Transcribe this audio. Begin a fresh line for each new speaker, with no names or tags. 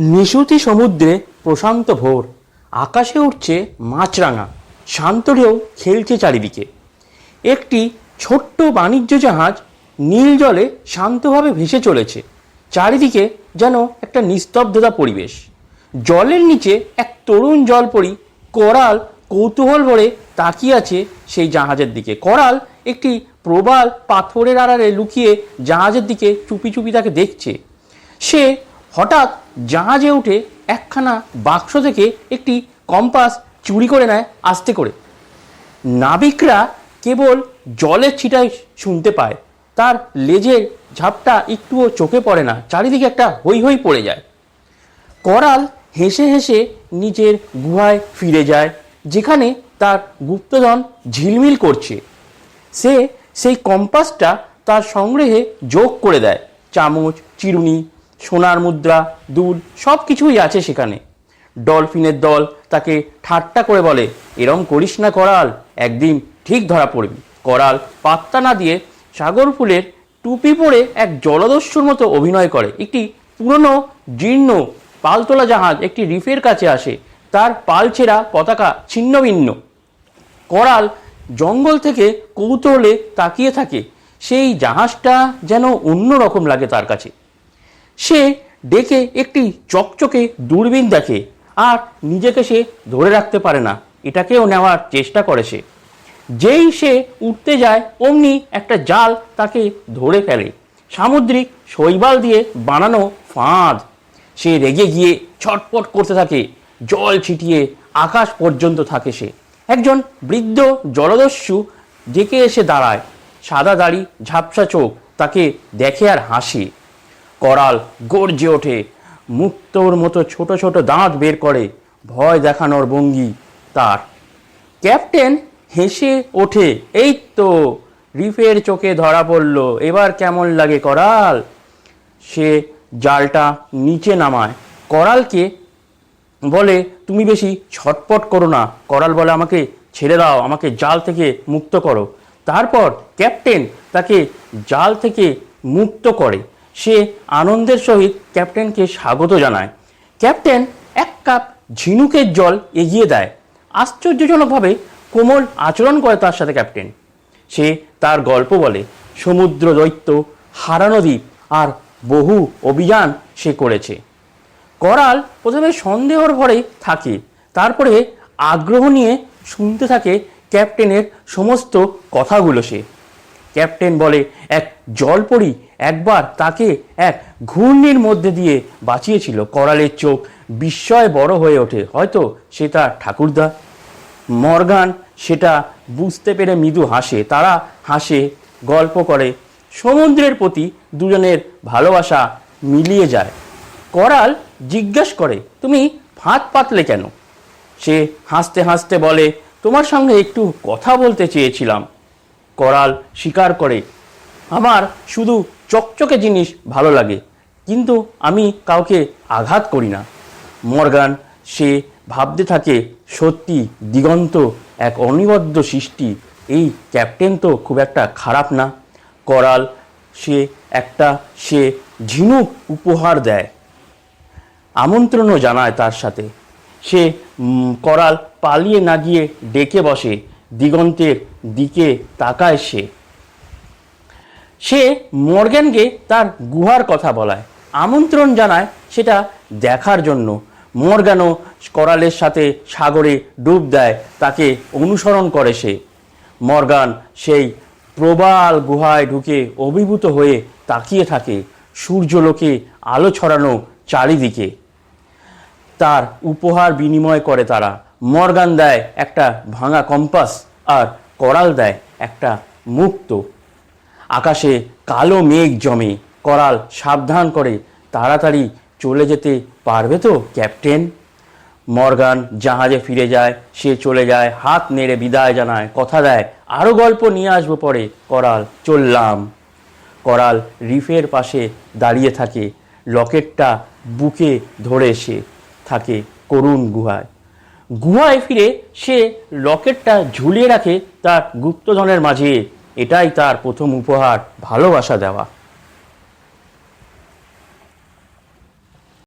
নিশুতি সমুদ্রে প্রশান্ত ভোর। আকাশে উঠছে মাছরাঙা। শান্ত ঢেউ খেলছে চারিদিকে। একটি ছোট্ট বাণিজ্য জাহাজ নীল জলে শান্তভাবে ভেসে চলেছে। চারিদিকে যেন একটা নিস্তব্ধতা পরিবেশ। জলের নিচে এক তরুণ জলপরি করাল কৌতূহল ভরে তাকিয়ে আছে সেই জাহাজের দিকে। করাল একটি প্রবাল পাথরের আড়ালে লুকিয়ে জাহাজের দিকে চুপি চুপি তাকে দেখছে। সে হঠাৎ জাহাজে উঠে একখানা বাক্স থেকে একটি কম্পাস চুরি করে নেয় আস্তে করে। নাবিকরা কেবল জলের ছিটাই শুনতে পায়। তার লেজের ঝাপটা একটুও চোখে পড়ে না, চারিদিকে একটা হই হই পড়ে যায়। করাল হেসে হেসে নিজের গুহায় ফিরে যায়, যেখানে তার গুপ্তধন ঝিলমিল করছে। সে সেই কম্পাসটা তার সংগ্রহে যোগ করে দেয়। চামচ, চিরুনি সোনার মুদ্রা দুধ সব কিছুই আছে সেখানে। ডলফিনের দল তাকে ঠাট্টা করে বলে, এরম করিস না করাল, একদিন ঠিক ধরা পড়বি। করাল পাত্তা না দিয়ে সাগর ফুলের টুপি পরে এক জলদস্যুর মতো অভিনয় করে। একটি পুরনো, জীর্ণ, পালতোলা জাহাজ একটি রিফের কাছে আসে। তার পাল ছেঁড়া পতাকা ছিন্ন ভিন্ন করাল জঙ্গল থেকে কৌতূহলে তাকিয়ে থাকে। সেই জাহাজটা যেন অন্য রকম লাগে তার কাছে। সে ডেকে একটি চকচকে দূরবীন দেখে, আর নিজেকে সে ধরে রাখতে পারে না। এটাকেও নেওয়ার চেষ্টা করে সে। যেই সে উঠতে যায়, অমনি একটা জাল তাকে ধরে ফেলে। সামুদ্রিক শৈবাল দিয়ে বানানো ফাঁদ। সে রেগে গিয়ে ছটপট করতে থাকে। জল ছিটিয়ে আকাশ পর্যন্ত থাকে সে। একজন বৃদ্ধ জলদস্যু ডেকে এসে দাঁড়ায়। সাদা দাড়ি, ঝাপসা চোখ, তাকে দেখে আর হাসে। করাল গর্জে ওঠে। মুক্তোর মতো ছোট ছোট দাঁত বের করে, ভয় দেখানোর ভঙ্গি তার। ক্যাপ্টেন হেসে ওঠে, এই তো, রিফের চোখে ধরা পড়ল, এবার কেমন লাগে করাল? সে জালটা নিচে নামায়। করালকে বলে, তুমি বেশি ছটপট করো না। করাল বলে, আমাকে ছেড়ে দাও, আমাকে জাল থেকে মুক্ত করো। তারপর ক্যাপ্টেন তাকে জাল থেকে মুক্ত করে। সে আনন্দের সহিত ক্যাপ্টেনকে স্বাগত জানায়। ক্যাপ্টেন এক কাপ ঝিনুকের জল এগিয়ে দেয়। আশ্চর্যজনকভাবে কোমল আচরণ করে তার সাথে ক্যাপ্টেন। সে তার গল্প বলে, সমুদ্র দৈত্য, হারানো দ্বীপ আর বহু অভিযান সে করেছে। করাল প্রথমে সন্দেহর ভরে থাকে, তারপরে আগ্রহ নিয়ে শুনতে থাকে ক্যাপ্টেনের সমস্ত কথাগুলো সে। ক্যাপ্টেন বলে, এক জলপরি একবার তাকে এক ঘূর্ণির মধ্যে দিয়ে বাঁচিয়েছিল করালের চোখ। বিস্ময় বড় হয়ে ওঠে। হয়তো সে তার ঠাকুরদা। মর্গান সেটা বুঝতে পেরে মৃদু হাসে। তারা হাসে, গল্প করে। সমুদ্রের প্রতি দুজনের ভালোবাসা মিলিয়ে যায়। করাল জিজ্ঞেস করে, তুমি ফাঁদ পাতলে কেন? সে হাসতে হাসতে বলে, তোমার সঙ্গে একটু কথা বলতে চেয়েছিলাম। করাল স্বীকার করে, আমার শুধু চকচকে জিনিস ভালো লাগে, কিন্তু আমি কাউকে আঘাত করি না। মর্গান, সে ভাবতে থাকে সত্যি দিগন্ত এক অনিবদ্ধ সৃষ্টি, এই ক্যাপ্টেন তো খুব একটা খারাপ না। করাল, সে একটা, সে ঝিনুক উপহার দেয়। আমন্ত্রণও জানায় তার সাথে। সে করাল পালিয়ে না গিয়ে ডেকে বসে, দিগন্তের দিকে তাকায় সে। সে মর্গ্যানকে তার গুহার কথা বলায়, আমন্ত্রণ জানায় সেটা দেখার জন্য। মর্গানও করালের সাথে সাগরে ডুব দেয়, তাকে অনুসরণ করে সে। মর্গান সেই প্রবাল গুহায় ঢুকে অভিভূত হয়ে তাকিয়ে থাকে সূর্যলোকে আলো ছড়ানো চারিদিকে। তার উপহার বিনিময় করে তারা। মর্গান দেয় একটা ভাঙা কম্পাস আর করাল দেয় একটা মুক্ত। আকাশে কালো মেঘ জমে। করাল সাবধান করে তাড়াতাড়ি চলে যেতে পারবে তো, ক্যাপ্টেন? মর্গান জাহাজে ফিরে যায়, সে চলে যায়, হাত নেড়ে বিদায় জানায়, কথা দেয় আরও গল্প নিয়ে আসব পরে। করাল, চললাম। করাল রিফের পাশে দাঁড়িয়ে থাকে, লকেটটা বুকে ধরে সে থাকে করুণ গুহায়। গুহায় ফিরে সে লকেটটা ঝুলিয়ে রাখে তার গুপ্তধনের মাঝে। এটাই তার প্রথম উপহার ভালোবাসা দেওয়া।